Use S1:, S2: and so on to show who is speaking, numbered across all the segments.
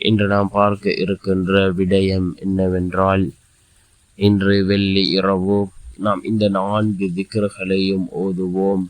S1: இன்று நாம் பார்க்க இருக்கின்ற விடயம் என்னவென்றால் இன்று வெள்ளி இரவு நாம் இந்த நான்கு திக்ருகளையும் ஓதுவோம்.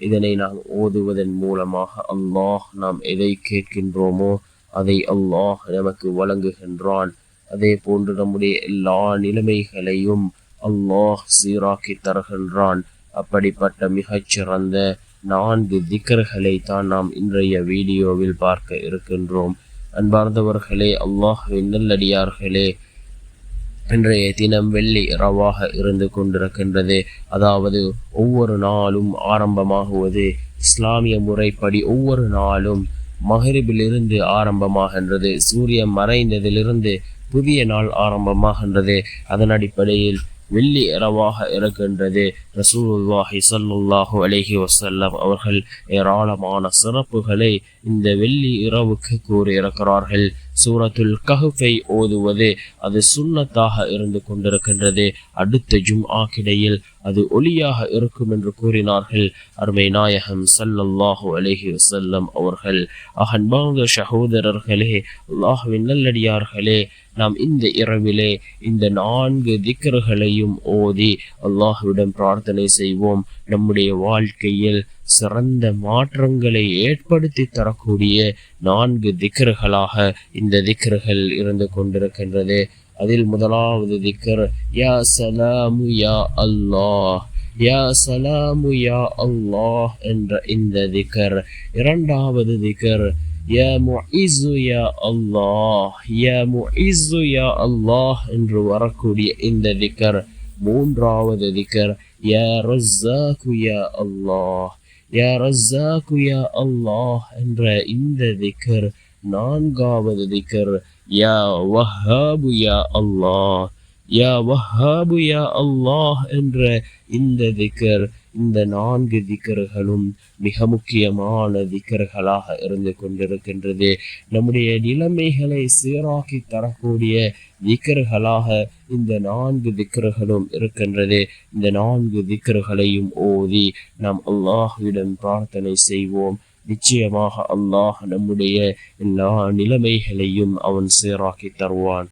S1: இதனை நாம் ஓதுவதன் மூலமாக அல்லாஹ் நாம் எதை கேட்கின்றோமோ அதை அல்லாஹ் நமக்கு வழங்குகின்றான். அதே போன்று நம்முடைய எல்லா நிலைமைகளையும் அல்லாஹ் சீராக்கி தருகின்றான். அப்படிப்பட்ட மிகச்சிறந்த நான்கு திக்கர்களை தான் நாம் இன்றைய வீடியோவில் பார்க்க இருக்கின்றோம். அன்பார்ந்தவர்களே அல்லாஹுவின் நல்லடியார்களே இன்றைய தினம் வெள்ளி இரவாக இருந்து கொண்டிருக்கின்றது. அதாவது ஒவ்வொரு நாளும் ஆரம்பமாகுவது இஸ்லாமிய முறைப்படி ஒவ்வொரு நாளும் மகரிபிலிருந்து ஆரம்பமாகின்றது. சூரியன் மறைந்ததிலிருந்து புதிய நாள் ஆரம்பமாகின்றது. அதன் அடிப்படையில் வெள்ளி இரவாக இருக்கின்றது. ரசூலுல்லாஹி சல்லுல்லாஹு அலஹி வசல்லம் அவர்கள் ஏராளமான சிறப்புகளை இந்த வெள்ளி இரவுக்கு கூறியிருக்கிறார்கள். சூரத்துல் கஹுஃபை ஓதுவது அது சுண்ணத்தாக இருந்து கொண்டிருக்கின்றது. அடுத்த ஜும் ஆக்கிடையில் அது ஒளியாக இருக்கும் என்று கூறினார்கள். அருமை நாயகம் சல்லல்லாஹு அலஹி வசல்லம் அவர்கள் அகன்பாங்க சகோதரர்களே அல்லாஹுவின் நல்லடியார்களே நாம் இந்த இரவிலே இந்த நான்கு திக்கர்களையும் ஓதி அல்லாஹுவிடம் பிரார்த்தனை செய்வோம். நம்முடைய வாழ்க்கையில் சிறந்த மாற்றங்களை ஏற்படுத்தி தரக்கூடிய நான்கு திக்கர்களாக இந்த திக்கர்கள் இருந்து கொண்டிருக்கின்றது. அதில் முதலாவது திக்கர் யா சலாமு யா அல்லாஹ் யா சலாமு யா அல்லாஹ் என்ற இந்த திக்கர். இரண்டாவது திக்கர் யா முஇசு யா அல்லாஹ் யா முஇசு யா அல்லாஹ் என்று வரக்கூடிய இந்த திக்கர். மூன்றாவது திக்கர் யா ரஸ்ஸாக்கு யா அல்லாஹ் யா ரஸ்ஸாக்கு யா அல்லாஹ் என்ற இந்த திக்கர் நான்காவது திக்கர் யா வஹாபு யா அல்லாஹ். யா வஹாபு யா அல்லாஹ் என்ற இந்த திக்கர் இந்த நான்கு திக்கர்களும் மிக முக்கியமான திக்கர்களாக இருந்து கொண்டிருக்கின்றது. நம்முடைய நிலைமைகளை சீராக்கி தரக்கூடிய திக்கர்களாக இந்த நான்கு திக்கர்களும் இருக்கின்றது. இந்த நான்கு திக்கர்களையும் ஓதி நாம் அல்லாஹுவிடம் பிரார்த்தனை செய்வோம். நிச்சயமாக அல்லாஹ் நம்முடைய எல்லா நிலைமைகளையும் அவன் சீராக்கி தருவான்.